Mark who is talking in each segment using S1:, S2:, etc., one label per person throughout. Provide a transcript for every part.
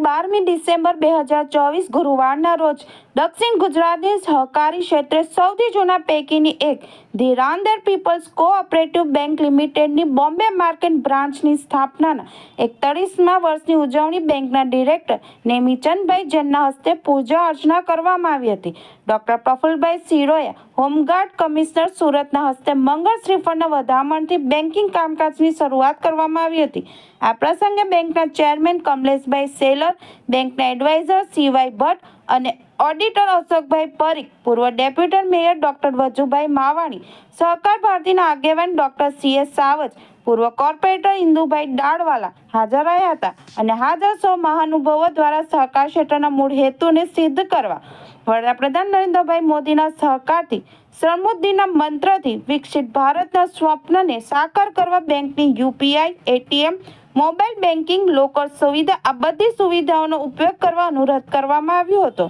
S1: બારમી ડિસેમ્બર બે હજાર ચોવીસ ગુરુવારના રોજ દક્ષિણ ગુજરાતની સહકારી ક્ષેત્રે સૌથી જૂના પૈકીની એક the Rander people's cooperative bank લિમિટેડની Bombay market બ્રાન્ચની સ્થાપનાના એકતાળીસમા વર્ષની ઉજવણી બેંકના ડિરેક્ટર નેમીચંદભાઈ જૈનના હસ્તે પૂજા અર્ચના કરવામાં આવી હતી. ડોક્ટર પ્રફુલભાઈ સિરોએ હોમગાર્ડ કમિશનર સુરતના હસ્તે મંગળ શ્રીફળના વધામણથી બેન્કિંગ કામકાજની શરૂઆત કરવામાં આવી હતી. આ પ્રસંગે બેંકના ચેરમેન કમલેશભાઈ સેલર, બેંકના એડવાઇઝર સીવાય ભટ્ટ અને ઓડિટર અશોકભાઈ પરીખ, પૂર્વ deputy mayor doctor Vajubhai Mavani, સહકાર ભારતીના આગેવાન ડોક્ટર સી એસ સાવજ, પૂર્વ કોર્પોરેટર ઇન્દુભાઈ દાડવાલા હાજર રહ્યા હતા અને હાજર સૌ મહાનુભાવો દ્વારા સહકાર ક્ષેત્રના મૂળ હેતુને સિદ્ધ કરવા. વડાપ્રધાન નરેન્દ્રભાઈ મોદીના સહકારથી સમૃદ્ધિના મંત્રથી વિકસિત ભારતના સ્વપ્નને સાકાર કરવા બેંકની UPI ATM mobile banking locker સુવિધા, આ બધી સુવિધાઓનો ઉપયોગ કરવા અનુરોધ કરવામાં આવ્યો હતો.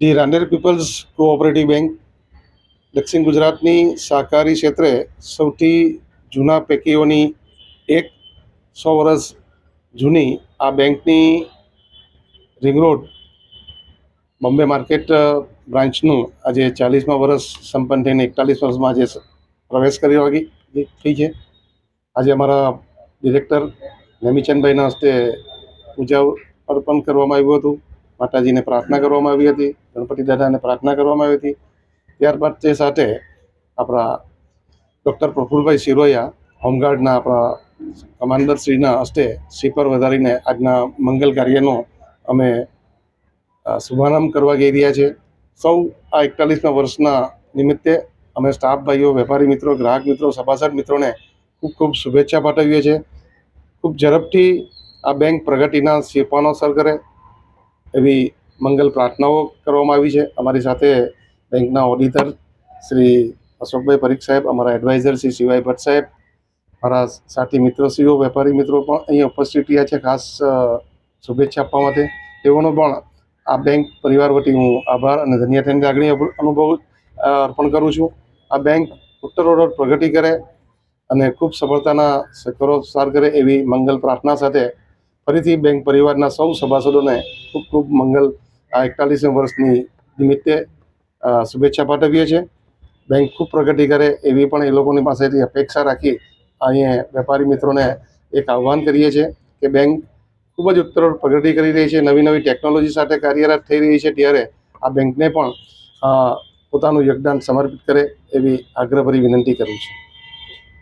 S2: The Rander people's cooperative bank, દક્ષિણ ગુજરાતની સહકારી ક્ષેત્રે સૌથી જૂના પૈકીઓની એક સો વર્ષ જૂની આ બેંકની રિંગ રોડ બોમ્બે માર્કેટ બ્રાન્ચનું આજે ચાલીસમાં વર્ષ સંપન્ન થઈને એકતાલીસ વર્ષમાં આજે પ્રવેશ કરી વાગી થઈ છે. આજે અમારા ડિરેક્ટર નમીચંદભાઈના હસ્તે પૂજા અર્પણ કરવામાં આવ્યું હતું. માતાજીને પ્રાર્થના કરવામાં આવી હતી, ગણપતિ દાદાને પ્રાર્થના કરવામાં આવી હતી. ત્યારબાદ તે સાથે આપણા ડૉક્ટર પ્રફુલભાઈ સિરોયા હોમગાર્ડના આપણા કમાન્ડરશ્રીના હસ્તે સ્વીપર વધારીને આજના મંગલ કાર્યનો અમે શુભારંભ કરવા જઈ રહ્યા છે. સૌ આ એકતાલીસમાં વર્ષના નિમિત્તે અમે સ્ટાફ ભાઈઓ, વેપારી મિત્રો, ગ્રાહક મિત્રો, સભાસદ મિત્રોને ખૂબ ખૂબ શુભેચ્છા પાઠવીએ છીએ. ખૂબ ઝડપથી આ બેંક પ્રગતિના સોપાનો સર કરે એવી મંગલ પ્રાર્થનાઓ કરવામાં આવી છે. અમારી સાથે બેંકના ઓડિટર શ્રી અશોકભાઈ પરીખ સાહેબ, અમારા એડવાઇઝર શ્રી શિવાય ભટ્ટ સાહેબ, મારા સાથી મિત્રશ્રીઓ, વેપારી મિત્રો પણ અહીં ઉપસ્થિત રહ્યા છે. ખાસ શુભેચ્છા આપવા માટે. તેઓનો પણ આ બેંક પરિવાર વતી હું આભાર અને ધન્યતાની લાગણી અનુભવ અર્પણ કરું છું. આ બેંક ઉત્તરોત્તર પ્રગતિ કરે. અને ખૂબ સફળતાના શિખરો સાર કરે એવી મંગલ પ્રાર્થના સાથે ફરીથી બેંક પરિવારના સૌ સભાસદોને ખૂબ ખૂબ મંગલ આ એકતાલીસમી વર્ષની નિમિત્તે શુભેચ્છા પાઠવીએ છીએ. બેંક ખૂબ પ્રગતિ કરે એવી પણ એ લોકોની પાસેથી અપેક્ષા રાખી અહીંયા વેપારી મિત્રોને એક આહ્વાન કરીએ છીએ કે બેંક ખૂબ જ ઉત્તર પ્રગતિ કરી રહી છે, નવી નવી ટેકનોલોજી સાથે કાર્યરત થઈ રહી છે ત્યારે આ બેંકને પણ પોતાનું યોગદાન સમર્પિત કરે એવી આગ્રહભરી વિનંતી કરું છું.